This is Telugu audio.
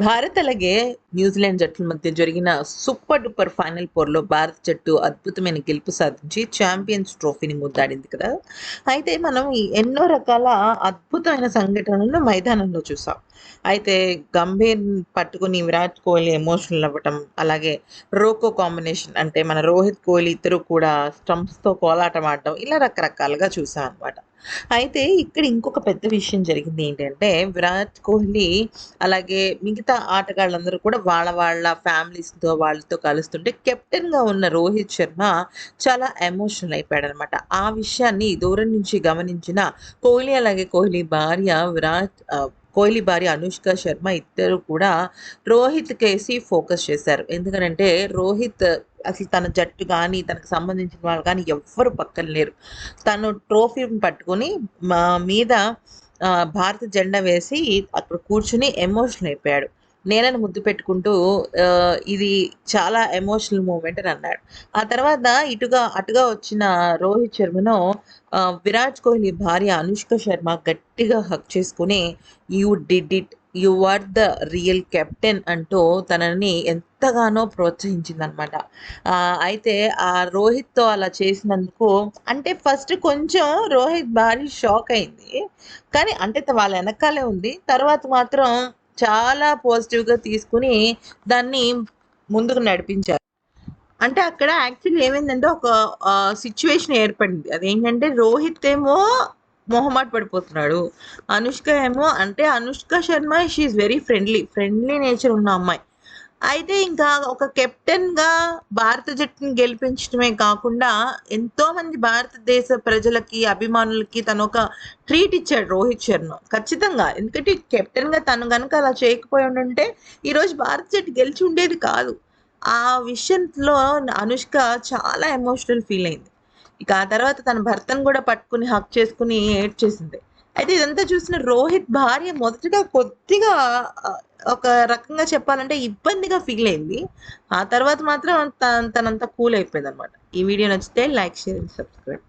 భారత్ అలాగే న్యూజిలాండ్ జట్ల మధ్య జరిగిన సూపర్ డూపర్ ఫైనల్ పోర్లో భారత జట్టు అద్భుతమైన గెలుపు సాధించి ఛాంపియన్స్ ట్రోఫీని ముద్దాడింది కదా. అయితే మనం ఎన్నో రకాల అద్భుతమైన సంఘటనలను మైదానంలో చూసాం. అయితే గంభీర్ పట్టుకుని విరాట్ కోహ్లీ ఎమోషనల్ అవ్వటం అలాగే రోకో కాంబినేషన్ అంటే మన రోహిత్ కోహ్లీ ఇద్దరు కూడా స్టంప్స్తో కోలాటం ఆడటం ఇలా రకరకాలుగా చూసాం అనమాట అయితే ఇక్కడ ఇంకొక పెద్ద విషయం జరిగింది ఏంటంటే విరాట్ కోహ్లీ అలాగే మిగతా ఆటగాళ్ళందరూ కూడా వాళ్ళ వాళ్ళ ఫ్యామిలీస్తో వాళ్ళతో కలుస్తుంటే కెప్టెన్గా ఉన్న రోహిత్ శర్మ చాలా ఎమోషనల్ అయిపోయాడు అనమాట ఆ విషయాన్ని దూరం నుంచి గమనించిన కోహ్లీ అలాగే కోహ్లీ భార్య విరాట్ కోహ్లీ భార్య అనుష్క శర్మ ఇద్దరు కూడా రోహిత్ కేసి ఫోకస్ చేశారు. ఎందుకంటే రోహిత్ అసలు తన జట్టు కానీ తనకు సంబంధించిన వాళ్ళు కానీ ఎవ్వరు పక్కన లేరు. తను ట్రోఫీని పట్టుకొని మా మీద భారత జెండా వేసి అక్కడ కూర్చుని ఎమోషనల్ అయిపోయాడు. నేలను ముద్దు పెట్టుకుంటూ ఇది చాలా ఎమోషనల్ మూమెంట్ అని అన్నాడు. ఆ తర్వాత ఇటుగా అటుగా వచ్చిన రోహిత్ శర్మను విరాట్ కోహ్లీ భార్య అనుష్క శర్మ గట్టిగా హక్ చేసుకుని you did it you are the real captain అంటూ తనని ఎంతగానో ప్రోత్సహించిందనమాట. అయితే ఆ రోహిత్తో అలా చేసినందుకు అంటే ఫస్ట్ కొంచెం రోహిత్ భారీ షాక్ అయింది. కానీ అంటే వాళ్ళ వెనకాలే ఉంది. తర్వాత మాత్రం చాలా పాజిటివ్గా తీసుకుని దాన్ని ముందుకు నడిపించారు. అంటే అక్కడ యాక్చువల్లీ ఏమైందంటే ఒక సిచ్యువేషన్ ఏర్పడింది. అదేంటంటే రోహిత్ ఏమో మొహమాట పడిపోతున్నాడు. అనుష్క ఏమో అంటే Anushka Sharma she very friendly friendly nature ఉన్న అమ్మాయి. అయితే ఇంకా ఒక కెప్టెన్గా భారత జట్టుని గెలిపించడమే కాకుండా ఎంతో మంది భారతదేశ ప్రజలకి అభిమానులకి తను ఒక ట్రీట్ ఇచ్చాడు రోహిత్ శర్మ. ఖచ్చితంగా. ఎందుకంటే కెప్టెన్గా తను కనుక అలా చేయకపోయి ఉండుంటే ఈరోజు భారత జట్టు గెలిచి ఉండేది కాదు. ఆ విషయంలో అనుష్క చాలా ఎమోషనల్ ఫీల్ అయింది. ఇక ఆ తర్వాత తన భర్తను కూడా పట్టుకుని హక్ చేసుకుని ఏడ్చేసింది. అయితే ఇదంతా చూసిన రోహిత్ భార్య మొదటగా కొద్దిగా ఒక రకంగా చెప్పాలంటే ఇబ్బందిగా ఫీల్ అయింది. ఆ తర్వాత మాత్రం తన తనంతా కూల్ అయిపోయింది అనమాట ఈ వీడియో నచ్చితే లైక్ షేర్ సబ్స్క్రైబ్.